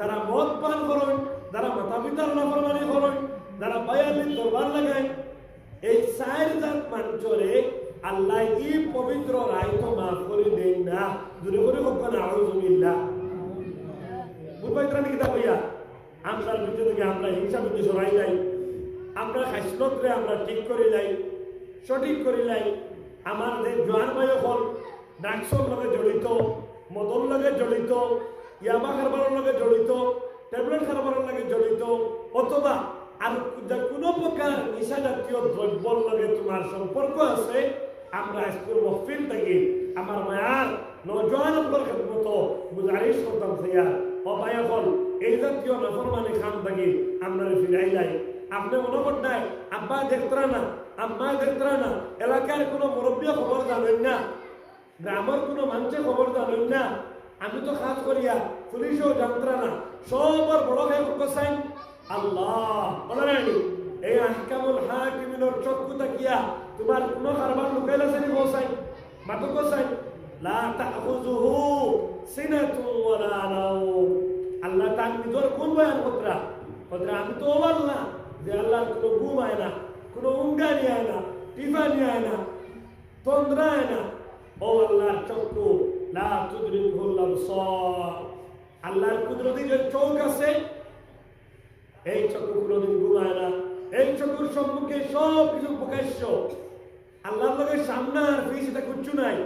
যারা মদ পান করেন, যারা মাতা পিতার নাফরমানি করেন, যারা বায়ালি দরবার লাগায়, এই চার জাত মাঞ্চরে আল্লাহ ই পবিত্র রায় তো মাফ করে দেন না। দূরে করে হোক না আউজুবিল্লাহ বুঝবাইত্রা নাকি তা ভাইয়া? আমরা থেকে আমরা হিংসা বিদ্বেষ সরাই যাই আমরা হাসলতরে আমরা ঠিক করে যাই সঠিক করে যাই আমাদের জোয়ান ভাই হল ডাকসর লগে জড়িত, মদন লগে জড়িত ইয়াবা কারবারের লগে জড়িত, ট্যাবলেট কারবারের লগে জড়িত, অথবা আর কোনো প্রকার নিশা জাতীয় দ্রব্যর লগে তোমার সম্পর্ক আছে, আমরা স্কুল মহফিল থেকে। আমার মায়ার নজওয়ান আপনার খেদমত গুজারিশ করতাম ভাইয়া অপায় এই জাতীয় নফরমানি খান থাকি আমরা ফিরাই যাই আপনি মনে করতেন আব্বা দেখতরা না, আম্মা দেখতরা না, এলাকার কোনো মুরব্বী খবর জানেন না, গ্রামের কোনো মানুষে খবর জানেন না। আমি তো খাস করিয়া পুলিশও জানতরা না সবার বড় হয়ে কোসাইন আল্লাহ, বলে রানি এই আহকামুল হাকিমিনের চক্ষু তাকিয়া তোমার কোনো কারবার লুকাইল আছে নি কোসাইন মাতো কোসাইন লা তাখুযুহু সিনাতু ওয়ালা নাওম। আল্লাহ তার নিজের কোন বয়ান কতরা কতরা আমি তো বললাম যে আল্লাহর কোনো ঘুম আয় না, কোনো উঙ্গানি আয় না, টিফানি আয় না, তন্দ্রা আয় না। ও আল্লাহর চক্ষু, লা তুদরিকুল আবসার। আল্লাহর কুদরতি যে চোখ আছে, এই চক্ষু কোনোদিন ঘুমায় না। এই চক্ষুর সম্মুখে সব কিছু প্রকাশ্য। আল্লাহর লগে সামনে আর ফিস এটা কিচ্ছু নাই।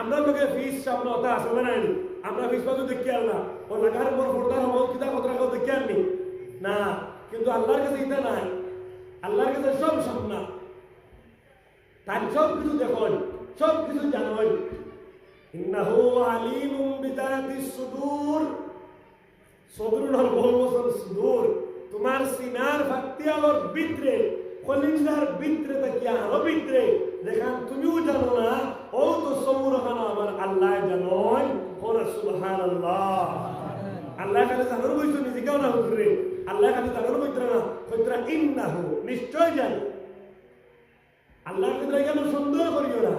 আমরা লগে ফিস সামনে ওটা আসলে নাই। আমরা ফিস পাবো দেখি আল্লাহ ও লাগার পর ফোটার হব কিতা কথা কথা দেখি আননি না? কিন্তু আল্লাহর কাছে এটা নাই। আল্লাহর কাছে সব সামনা। তার সব কিছু দেখুন সব কিছু জানুন ইন্নাহু আলিমুম বিদাতিস সুদূর। সদরুল বহু বছর সুদূর তোমার সিনার ভাক্তিয়ালোর ভিতরে কলিজার ভিতরে তাকিয়া আরও ভিতরে দেখান তুমিও জানো না, ও তো সমুর খানা আমার আল্লাহ জানোই ওরা সুবহান আল্লাহ আল্লাহ খালি জানার বইছো নিজেকেও না হুজুরে, আল্লাহ খালি জানার বইতরা না হইতরা ইন্নাহু নিশ্চয় জানি। আল্লাহর ভিতরে কেন সন্দেহ করিও না?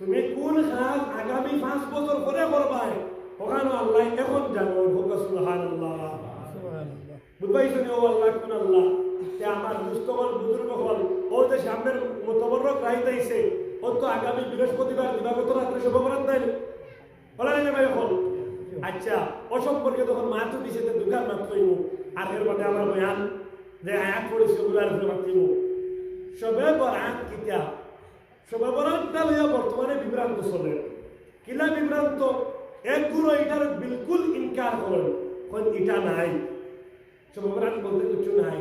তুমি কোন কাজ আগামী পাঁচ বছর পরে করবাই? ওখানে আল্লাহ এখন জানো হোক সুবহানাল্লাহ। বুঝবাইছো ও আল্লাহ কোন আল্লাহ? যে আমার দুস্থকল বুজুর্গ হল ও যে সামনের মোতবরক রাইতাইছে ও তো আগামী বৃহস্পতিবার দিবাগত রাত্রে শুভবরাত নাই বলা নাই ভাই হল আচ্ছা অসম্পর্কে তখন মা তো দিছে দোকান মাত্র আর এর বাদে আমার বয়ান যে আয়াত পড়েছে ওগুলো আর সবে বরাত কিতা সবে বরাতটা লইয়া বর্তমানে বিভ্রান্ত চলে। কিলা বিভ্রান্ত? এক গুরু এটার বিলকুল ইনকার করেন কোন ইটা নাই। বলতে কিছু নাই।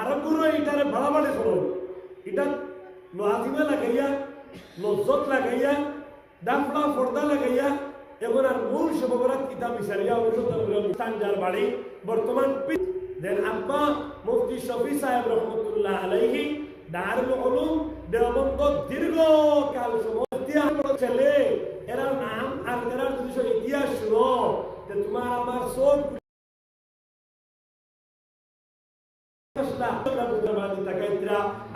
আর গুরু এটার বাড়াবাড়ি করেন এটা লোহাজিমে লাগাইয়া, লজ্জত লাগাইয়া, ডাফলা পর্দা লাগাইয়া, এখন আর মূল বরাত কিতাব বিচারিয়া অনুসন্ধান তানজার বাড়ি বর্তমান দেন আব্বা মুফতি শফি সাহেব রহমতুল্লাহ আলাইহি দারুল উলুম দেওবন্দ দীর্ঘ কাল সময় ইতিহাস পড়া ছেলে এরা নাম আর এরা যদি সব ইতিহাস শুনো যে তোমার আমার সব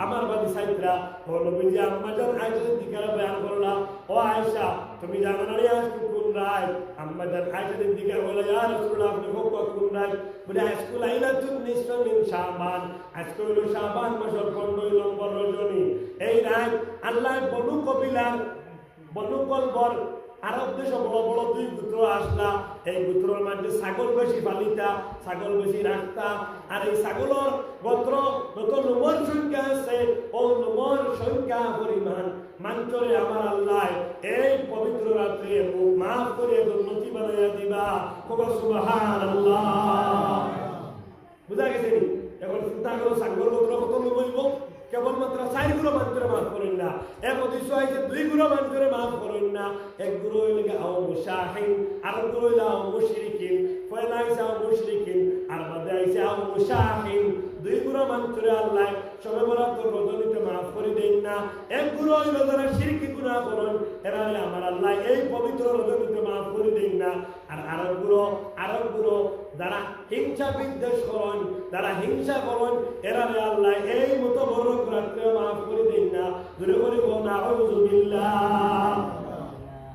আমার বাদি সাইত্রা। ও নবীজি আম্মাজান আয়েশার দিকারা বয়ান করলা। ও আয়েশা, তুমি জানো না রে কোন রায়? আম্মাজান আয়েশার দিকারা বলে, ইয়া রাসূলুল্লাহ, আপনি হোক কোন রায়? বলে আজকে লাইলাতুন নিসফা মিন শাবান। আজকে হলো শাবান মাসের 15 নম্বর রজনী। এই রাত আল্লাহ বনু কবিলার, বনু কলবর আরব দেশ বড় বড় দুই গোত্র আসলা। এই গোত্রের মধ্যে ছাগল বেশি পালিতা, ছাগল বেশি রাখতা আর এই ছাগলের গোত্র যত নোমর সংখ্যা আছে ও নোমর সংখ্যা পরিমাণ। মাঞ্চরে আমার আল্লাহ এই পবিত্র রাত্রে মুখ মাফ করে উন্নতি বানাইয়া দিবা। খুব সুবহান আল্লাহ বুঝা গেছে এখন চিন্তা করো সাগর গোত্র কত হইব? কেবলমাত্র চারগুলো মানুষের মাফ করেন না। এক অদৃশ্য হয়েছে দুই গুলো মানুষের মাফ করেন না। এক গুরু হইলে আও মুশাহিন, আর গুরু হইলে আও মুশরিকিন। পয়লা আইসা আও মুশরিকিন, আর বাদে আইসা আও মুশাহিন। দুই গুরু মানুষের আল্লাহ, সবে তো রজনীতে মাফ করে দেন না। এক গুরু হইল যারা শিরকি গুনাহ করেন এরা আমার আল্লাহ এই পবিত্র রজনীতে মাফ করে দেন না। আর আরব গুরু আরব গুরু যারা হিংসা বিদ্বেষ করেন, যারা হিংসা করেন এরা আল্লাহ এই মতো বড় রাত্রে মাফ করে দিন না। দূরে করে না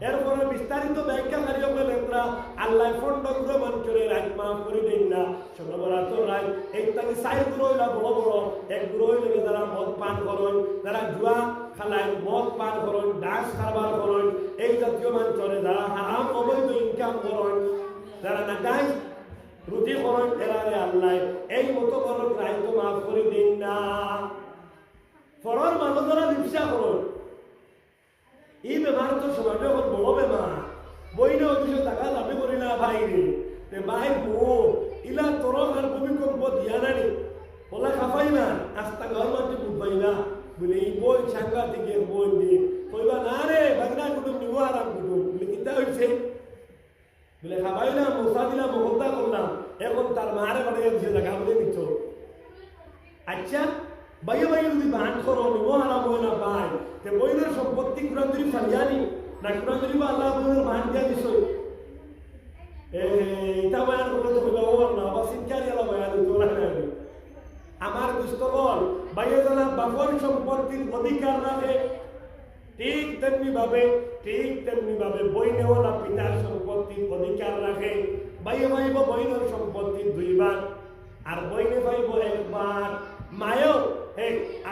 এরপরে বিস্তারিত ব্যাখ্যা কারিও লেখরা আল্লাহ ফন্ডগুলো মানুষের মাফ করে দেন না। ষোলো তাকে সাইডগুলো বড় বড়। একগুলো হইলে যারা মদ পান করেন, যারা জুয়া খালায় মদ পান করেন ডান্স কারবার করেন, এই জাতীয় মানুষরে যারা হারাম, অবৈধ ইনকাম করেন, যারা না ডান্স রুটি করেন এরারে আল্লাহ, এই মতো করো রাইত মাফ করে দিন না। ফরর মানুষ যারা ব্যবসা করেন, এই বেমার তো সমাজে এখন বড় বেমার। বইনে অফিসে টাকা দাবি করি না বাইরে ভাই বউ ইলা তরক আর ভূমিকম্প দিয়া নানি ওলা খাফাই না আস্তা মাঝে বুঝবাই না। বলে, এই বই সাংঘাতিক এর বই দিয়ে কইবা, না রে, বাগনা কুটুম নিব আরাম কুটুম। বলে, কিতা হইছে? বলে না মশা দিলাম হত্যা করলাম। এখন তার মারে বাড়িয়ে দিছে জায়গা বলে দিচ্ছ। আচ্ছা বাইয়ে বাইয়ে যদি বান করো নিব হারা বই না, পাই। তে বইনের সম্পত্তি কুরান যদি ফালিয়ানি না কুরান বা আল্লাহ বইনের বান দিয়া দিছ এটা বয়ান করলে তো কইবা, ও না বা সিনকারি আলা বয়ান তোলা আমার দুষ্টগণ, বাইয়ে জানা বাপর সম্পত্তির অধিকার রাখে ঠিক তেমনি ভাবে, ঠিক তেমনি ভাবে বই নেওয়ালা পিতার সম্পত্তির অধিকার রাখে। বাইয়ে ভাইব বইনের সম্পত্তির দুইবার, আর বইনে ভাইব একবার। মায়ও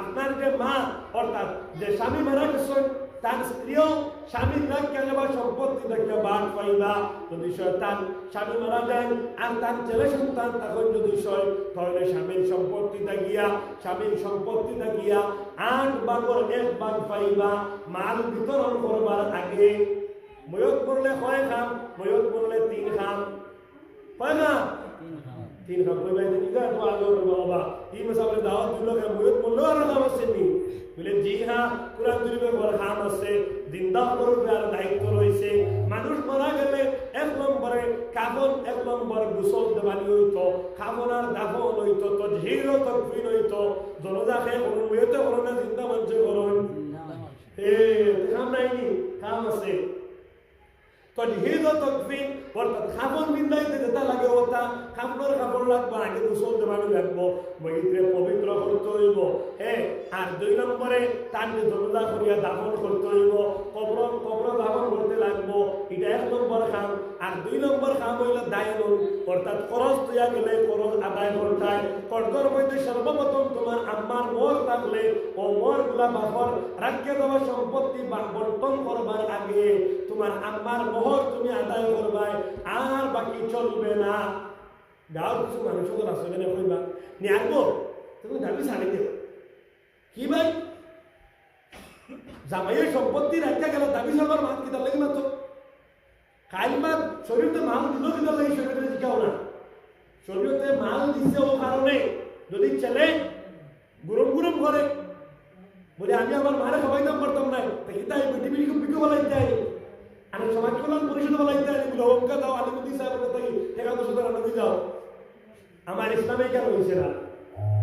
আপনার যে মা, অর্থাৎ যে স্বামী মারা গেছেন তার স্ত্রীও স্বামীর রাখকে বা সম্পত্তি থেকে বাদ পাইবা যদি তার স্বামী মারা যায় আর তার ছেলে সন্তান, তখন যদি সয় তাহলে স্বামীর সম্পত্তি থাকিয়া স্বামীর সম্পত্তি থাকিয়া আট বাগর, এক বাগ পাইবা মাল বিতরণ করবার আগে ময়ত করলে কয় খাম? ময়ত করলে তিন খাম। কয় খাম তিন খাম কইবা এটা নিগা তো আগে বাবা এই মশাবলে দাওয়াত দিল কে ময়ত করলেও আর খাম আছে নি বলে কোরআন শরীফের বড় খাম আছে জিন্দা করবে আর দায়িত্ব রয়েছে মানুষ মারা গেলে এক নম্বরে কাফন এক নম্বর গোসল দেবানি হইতো কাফন আর দাফন হইতো তো ঝির তকফিন হইতো জনজা খেয়ে করুন মেয়েতে করুন না চিন্তা মানুষে করুন এ কাম নাইনি কাম আছে তো ঢির তকফিন অর্থাৎ খাবন বিন্দাইতে যেটা লাগে ওটা খাবনের খাবন লাগবো আগে গোসল দেবানি লাগবো মহিত্রে পবিত্র করতে হইব হ্যাঁ আর দুই নম্বরে তার জনজা করিয়া দাফন করতে হইব কবর কবর দাফন করতে লাগবো এটা এক নম্বর খাম আর দুই নম্বর খাম হইল দায়ন অর্থাৎ খরচ তুইয়া গেলে খরচ আদায় করতাই কর্তর মধ্যে সর্বপ্রথম তোমার আম্মার মর থাকলে ও মরগুলা বাপর রাখিয়ে দেওয়া সম্পত্তি বা বন্টন করবার আগে তোমার আম্মার মোহর তুমি আদায় করবাই, আর বাকি চলবে না। গাঁৱৰ কিছু মানুষকে আসলে না কইবা নি আনব তুমি দাবি ছাড়ি দিও কি ভাই জামাইয়ের সম্পত্তি রাখতে গেল দাবি সালবার মাত কিতা লাগে তো কাইল মাত শরীরতে মাল দিল কিতা লাগে শরীরে জিকাও না। শরীরতে মাল দিছে ও কারণে যদি ছেলে গুরম গুরম করে বলে আমি আমার মারে খাওয়াইতাম পারতাম না তাই বিটি বিটি বিকে বলাই দেয় আমি সমাজ কল্যাণ পরিষদ বলাই দেয় বলে অঙ্কা দাও, আলিমুদ্দিন সাহেবের কথা একাদশ হাজার আনন্দ দাও আমার ইসলামে কেন হয়েছে না?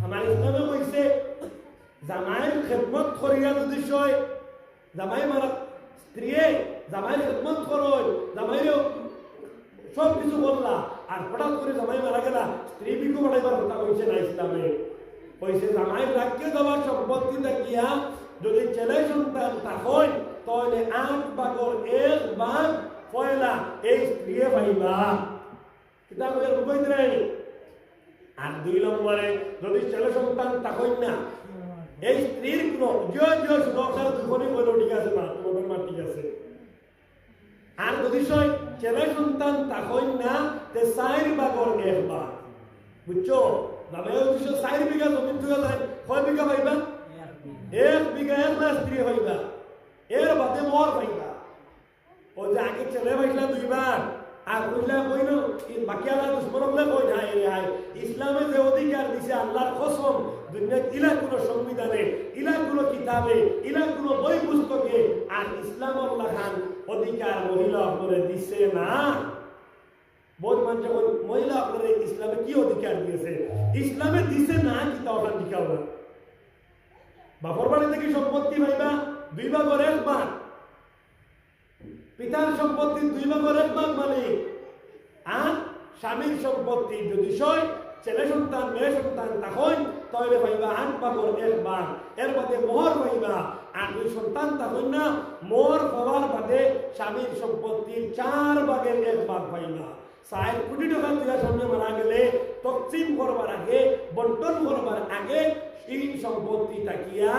আমার ইসলামে কইছে জামাইয়ের খেদমত করিয়া যদি সয়, জামাই মারা স্ত্রীয়ে জামাইয়ের খেদমত করয় জামাইয়ের সব কিছু বললা, আর হঠাৎ করে জামাই মারা গেলা, স্ত্রী বিকু বাড়াইবার কথা কইছে না ইসলামে। কইছে জামাই রাখিয়ে দেওয়ার সম্পত্তি দেখিয়া যদি ছেলে সন্তান তখন তাহলে আট বাগর এক বাঘ পয়লা এই স্ত্রী ভাইবা কিতা কইয়া বুঝাইতে নাই? আর দুই নম্বরে যদি ছেলে সন্তান তখন না এই স্ত্রীর কোন জিও জিও সুরক্ষার দুখনই ঠিক আছে মা তোমাদের মা ঠিক আছে। আর যদি ছেলে সন্তান তখন না তে সাইর বাগর একবার বুঝছ দাদা দুশো চার বিঘা জমি তুই যায় কয় বিঘা পাইবা এক বিঘা। এক না স্ত্রী হইবা এর বাদে মর পাইবা। ও যে আগে ছেলে পাইলা দুইবার, আর কইলা কইল বাকি আল্লাহ দুশ্মন বলে কই না এ আয় ইসলামে যে অধিকার দিছে আল্লাহর কসম দুনিয়া ইলা কোনো সংবিধানে, ইলা কোনো কিতাবে, ইলা কোনো বই পুস্তকে, আর ইসলাম আল্লাহ খান অধিকার মহিলা করে দিছে না। বহুত মানুষ যখন মহিলা আপনার ইসলামে কি অধিকার দিয়েছে? ইসলামে দিছে না কি তা ওখান দিকাও না। বাপর বাড়ি থেকে সম্পত্তি পাইবা? দুই ভাগর এক ভাগ। পিতার সম্পত্তি দুই ভাগর এক ভাগ মালিক আর স্বামীর সম্পত্তি যদি সয়, ছেলে সন্তান, মেয়ে সন্তান তখন তবে পাইবা আট ভাগর এক ভাগ। এর বাদে মোহর পাইবা আর দুই সন্তান তখন না, মোহর পাওয়ার বাদে স্বামীর সম্পত্তির চার ভাগের এক ভাগ পাইবা ষাট কোটি টাকা তুই সামনে মারা গেলে তকসিম করবার আগে, বন্টন করবার আগে এই সম্পত্তি তাকিয়া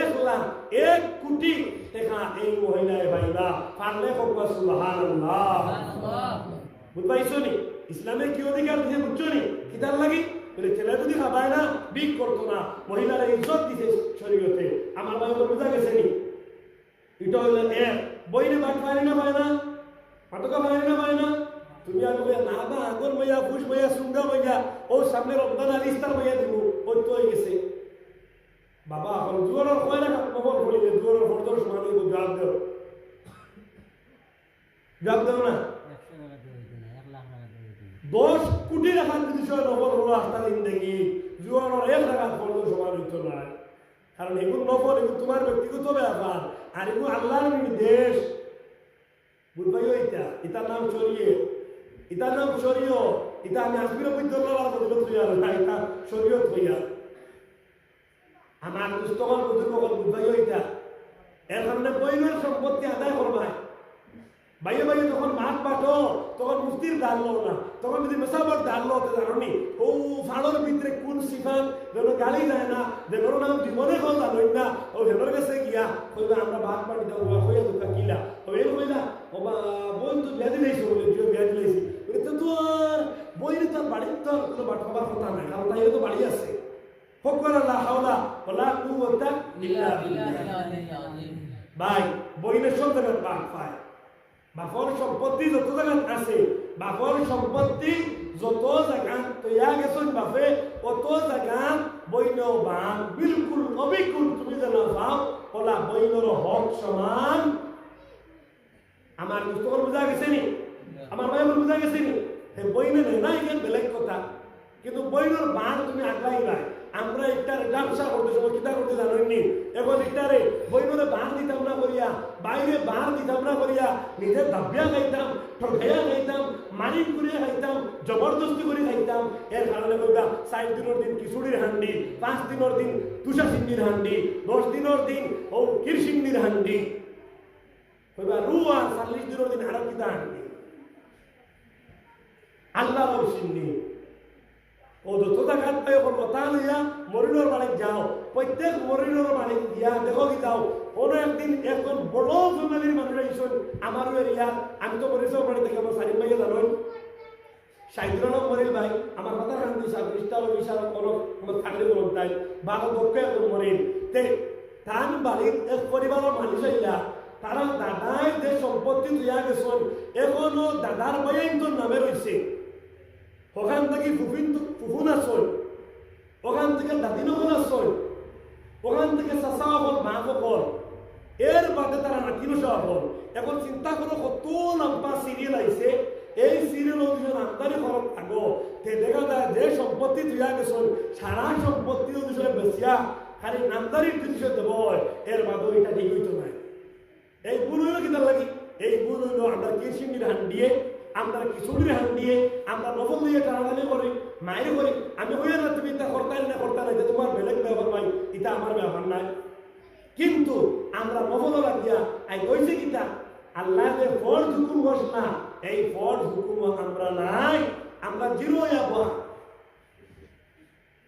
এক লাখ এক কোটি টাকা এই মহিলায় পাইবা পারলে কবা সুবহানাল্লাহ। বুঝ পাইছো নি ইসলামে কি অধিকার দিছে বুঝছ নি কিতার লাগি ছেলে যদি খাবায় না বিক করতো না। মহিলারা ইজ্জত দিছে শরীয়তে। আমার ভাই বুঝা গেছে নি এটা হইল এক। বইনে বাট পারি না পায় না? পাটকা পারি না পায় না? তুমি আর বলে না, বা আগর বইয়া, ফুস বইয়া, সুন্দর বইয়া, ও সামনে রমজান আর ইস্তার বইয়া দিব ওই তো হয়ে গেছে। বাবা এখন জোয়ারের কয় না কবর করিলে জোয়ারের ফর্দর সমান হইব জবাব দেও। না? দশ কোটি টাকার বিষয় নফল হলো জোয়ারের এক টাকা ফর্দর সমান হইতো না কারণ এগুলো নফল এগুলো তোমার ব্যক্তিগত ব্যাপার, আর এগুলো আল্লাহর নির্দেশ বুঝবাই এটা ইতার নাম শরীয় ইতার নাম শরীয় ইতা আমি আসবির বিদ্যালয় এটা শরীয়ত হইয়া। আমার পুস্তকর বুজুর্গ বুঝবাই এটা এর কারণে বইমের সম্পত্তি আদায় করবাই বাইরে বাইরে যখন মাঠ পাঠো তখন মুস্তির ডাললো না। তখন যদি মেসাবর ডাললো তো জানি ও ফাড়োর ভিতরে কোন সিফান যেন গালি যায় না। যেন নাম জীবনে খাও জানোই না ও হেলোর কাছে গিয়া? কইবা আমরা ভাত পানি দাও ওয়া হইয়া দুকা কিলা। ও এর কইলা ও বা বোন তো বিয়া দিলাইছো বলে জিও বিয়া দিলাইছি বলে তো তোর বইরে তোর বাড়ির তোর কোনো বাট কথা নাই। কারণ তাই তো বাড়ি আছে। ভাই বইনের জায়গায় পাক পায় বাপর সম্পত্তি যত জায়গাত আছে বাপর সম্পত্তি যত জায়গাত তৈয়া গেছেন বাপে অত জায়গাত বৈন বান বিলকুল অবিকুল তুমি যেন পাও ওলা বৈনর হক সমান আমার মুস্তকর বুঝা গেছে নি আমার ভাই বুঝা গেছে নি বইনে নেই না বেলেগ কথা কিন্তু বইনর বান তুমি আগলাই নাই আমরা একটারে ব্যবসা করতে সময় কিতা করতে জানেননি এখন একটারে বইনরে বান দিতাম না করিয়া, বাইরে বান দিতাম না করিয়া নিজে দাবিয়া খাইতাম ঠকাইয়া খাইতাম মারিক করিয়া খাইতাম, জবরদস্তি করে খাইতাম। এর কারণে কইবা, চার দিনের দিন খিচুড়ির হান্ডি, পাঁচ দিনের দিন তুষা সিন্দির হান্ডি, দশ দিনের দিন ও কিরসিন্দির হান্ডি। কইবা, রু আর চল্লিশ দিনের দিন আরও কিতা হান্ডি? আল্লাহর সিন্নি। ও ওর কথা লইয়া মরিনোর বাড়িতে যাও প্রত্যেক মরিনোর বাড়িতে গিয়া দেখো কি যাও কোনো একদিন একজন বড় ফ্যামিলির মানুষ আইসন আমারও এরিয়া আমি তো মরিসর বাড়ি থেকে আমার সারিম ভাইয়া জানোই সাইদ্রন মরিল ভাই আমার কথা কান আর বিশাল কোন আমার থাকলে তাই বাবা দক্ষ একজন মরিল তে তান বাড়ির এক পরিবারের মানুষ আইলা তারা দাদাই যে সম্পত্তি দিয়া গেছেন এখনও দাদার তোর নামে রয়েছে ওখান থেকে ফুফিন ফুফুন আসল ওখান থেকে দাদিনকল আসল ওখান থেকে চাচা হল মা হল। এর বাদে তারা নাতিনো সহ হল। এখন চিন্তা করো কত লম্বা সিরিয়াল আইছে এই সিরিয়াল দুজন আমদানি খরচ থাকো তে দেখা যায় যে সম্পত্তি দিয়া গেছেন সারা সম্পত্তি দুজন বেশিয়া খালি নামদারির জিনিস দেব এর বাদে এটা ঠিক হইতো নাই। এই ভুল হইল কিনা লাগি। এই ভুল হইল আমরা কৃষির হান দিয়ে আমরা খিচুড়ির হাত দিয়ে আমরা নফল দিয়ে টানাটানি করি মায়ের করি আমি হইয়া না তুমি তা করতাই না করতা না তোমার বেলেগ ব্যবহার নাই এটা আমার ব্যবহার নাই। কিন্তু আমরা নফল লাগিয়া আই কইছে কিতা আল্লাহ যে হুকুম না, এই ফর্জ হুকুম আমরা নাই, আমরা জিরো যাব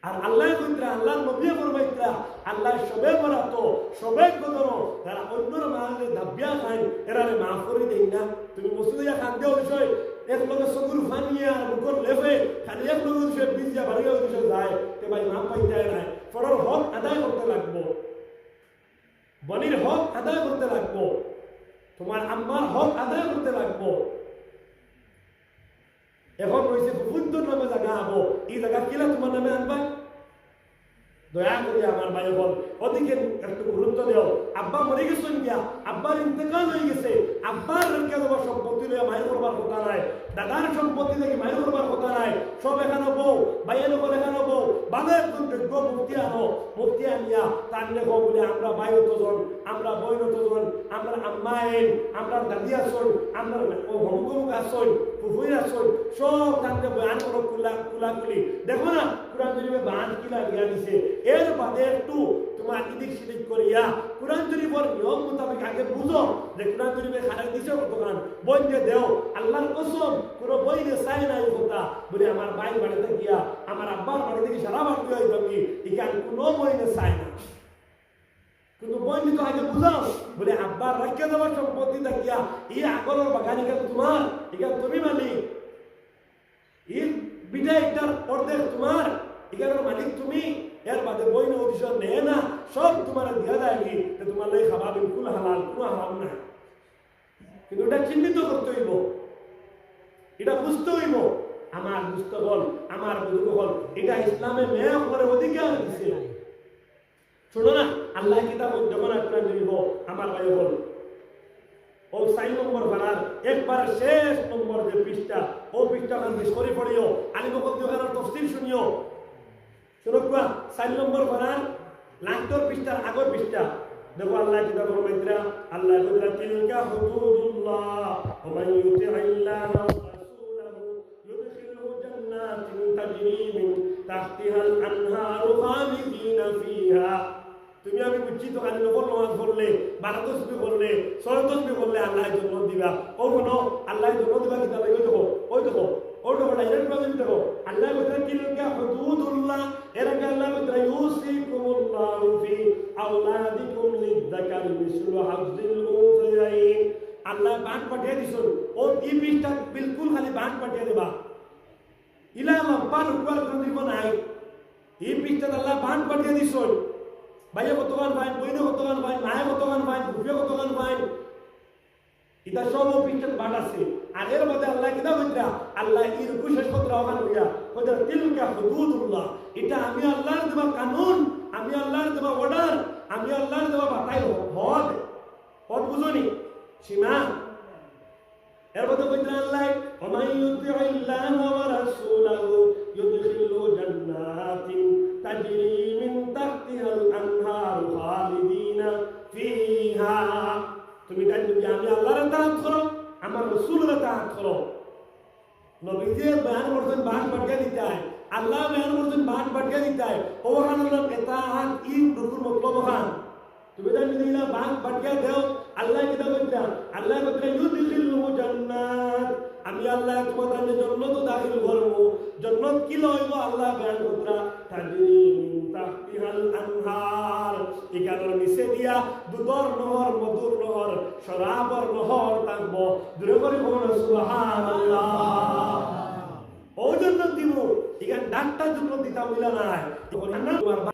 আর আল্লাহ কইত্রা আল্লাহ নবী ফরমাইত্রা আল্লাহ সবে বরাতো সবে কদর যারা অন্যর মালে দাবিয়া খান এরারে মাফ করে দেই না। তুমি মসজিদে খান দেও বিষয় এক লগে সগুর ফানিয়া মুকর লেফে খালি এক লগে বিষয় বিজিয়া বাড়িয়া বিষয় যায়। তে ভাই মাফ পাইতে নাই। ফরর হক আদায় করতে লাগবো। বনির হক আদায় করতে লাগবো। তোমার আম্মার হক আদায় করতে লাগবো। এখন রয়েছে ফুফুন্দর নামে জায়গা আবো এই জায়গা কিলা তোমার নামে আনবা? দয়া করে আমার ভাই বল ওদিকে একটু গুরুত্ব দেও। আব্বা মরে গেছেন গিয়া, আব্বার ইন্তেকাল হয়ে গেছে। আব্বার রেখে দেওয়ার সম্পত্তি লইয়া মায়ের করবার কথা নাই। দাদার সম্পত্তি থেকে মায়ের করবার কথা নাই। সব এখানে বউ, ভাইয়ের উপর এখানে বউ। বাবা একজন যোগ্য মুক্তি আনো। মুক্তি আনিয়া তার লেখো বলে, আমরা ভাই অতজন, আমরা বই অতজন, আমরা আম্মা আইন, আমরা দাদি আসন আমরা ভমুক আসন সব তাকে বয়ান করো কুলা না, কুরআন দিয়া দিছে? এর বাদে তোমার ইদিক সিদিক করিয়া কোরআন শরীফের নিয়ম মোতাবেক আগে বুঝো যে কোরআন শরীফে খারাপ দিছে কতক্ষণ বই দেও। আল্লাহর কসম, কোনো বই যে চাই নাই কথা। বলে আমার ভাই বাড়িতে গিয়া, আমার আব্বার বাড়িতে গিয়ে সারা বাড়ি হইতাম কি ইকান কোনো বই যে চাই না কিন্তু বই তো আগে বুঝাও বলে আব্বার রাখিয়া দেওয়ার সম্পত্তি দেখিয়া এই আগলের বাগান তোমার এখানে তুমি মালিক। এই বিটা একটার অর্ধেক তোমার এখানের মালিক তুমি। এর বাদে বই না নেয় না সব তোমার দিয়া দেয় কি যে তোমার লাই খাবা বিলকুল হালাল, কোনো হারাম না কিন্তু এটা চিহ্নিত করতে হইব। এটা বুঝতে হইব। আমার বুঝতে হল আমার বুঝতে হল এটা ইসলামে মেয়া করে অধিকার দিছে। শোনো না, আল্লাহ কিতাব যখন আপনার লিখব আমার ভাই বল ও সাইন নম্বর বানার, একবার শেষ নম্বর যে পৃষ্ঠা, ও পৃষ্ঠা খান মিস করে পড়িও, আলি বকল দোকানের তফসিল শুনিও। শোনো কুয়া সাইন নম্বর বানার লাস্টর পৃষ্ঠার আগর পৃষ্ঠা। দেখো আল্লাহ কিতাব মাইদ্রা আল্লাহ কুদরা তিলকা হুদুদুল্লাহ ওয়া মান আল্লাহ জান্নাতিন তাজরি মিন তাহতিহা আল আনহারু খালিদিন ফিহা। তুমি আমি বুঝছি তো কালি নকল নামাজ পড়লে বারো তসবি করলে ছয় তসবি করলে আল্লাহ জন্ম দিবা। ও কোনো আল্লাহ জন্ম দিবা কিতাব ওই দেখো ওই দেখো ওই দেখো ডাইরেক্ট প্রবলেম দেখো আল্লাহ বলতে কি লোকা হুদুদুল্লাহ এর আল্লাহ বলতে ইউসিকুমুল্লাহু ফি আওলাদিকুম লিযাকারি মিসলু হাজ্জিল উনসায়াইন আল্লাহ পাঠিয়ে দিছুন। ও বিলকুল খালি বান পাঠিয়ে দেবা। ইলা লম্পার উপর কোন দিব নাই। এই পৃষ্ঠা আল্লাহ বান পাঠিয়ে দিছুন। ভাইয়া কতগান পাইন বইনে কতগান পাইন মায়ে কতগান পাইন বুফিয়া কতগান পাইন এটা সব পৃষ্ঠা বান আছে। আর এর মধ্যে আল্লাহ কিনা বলরা আল্লাহ এর বিশেষ পত্র আহ্বান করিয়া ওদের তিলকা হুদুদুল্লাহ। এটা আমি আল্লাহর দেওয়া কানুন, আমি আল্লাহর দেওয়া অর্ডার আমি আল্লাহর দেওয়া বাতাই হদ হদ বুঝনি সীমা। এর মধ্যে বলতে আল্লাহ, ওমাই ইউতিইল্লাহ ওয়া রাসূলাহু ইউদখিলু জান্নাতিন। তাজরি মিন তাহতিহাল আনহার খালিদিনা ফিহা তুমি তাই যদি আমি আল্লাহর তাআত করো, আমার রাসূলের তাআত করো। নবীজি বয়ান করছেন বান পাঠিয়ে দিতে হয়। আল্লাহ বয়ান করছেন বান পাঠিয়ে দিতে হয়। ও হান লোক এতাহাত ই রুকুর মতলব হান তুমি তাই যদি বান পাঠিয়ে দেও আল্লাহ কিতা বলতে আল্লাহ বলতে ইউদখিলু জান্নাত। আমি আল্লাহ তোমার তাহলে জন্নত দাখিল করব, জন্নত কি লইব আল্লাহ বয়ান করতা তাজরি মিন তাহতিহাল আনহার। এখানের নিচে দিয়া দুধর নহর, মধুর নহর, শরাবর নহর থাকব। দূরে করে কোন সুবহানাল্লাহ। ও জন্য দিব। এখানে ডাক্তার জন্য দিতা বইলা নাই। তোমার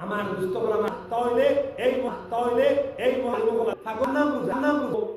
আমার দুষ্ট বলা তাহলে এই তাহলে এই মহান থাকুন নাম বুঝা। নাম বুঝা।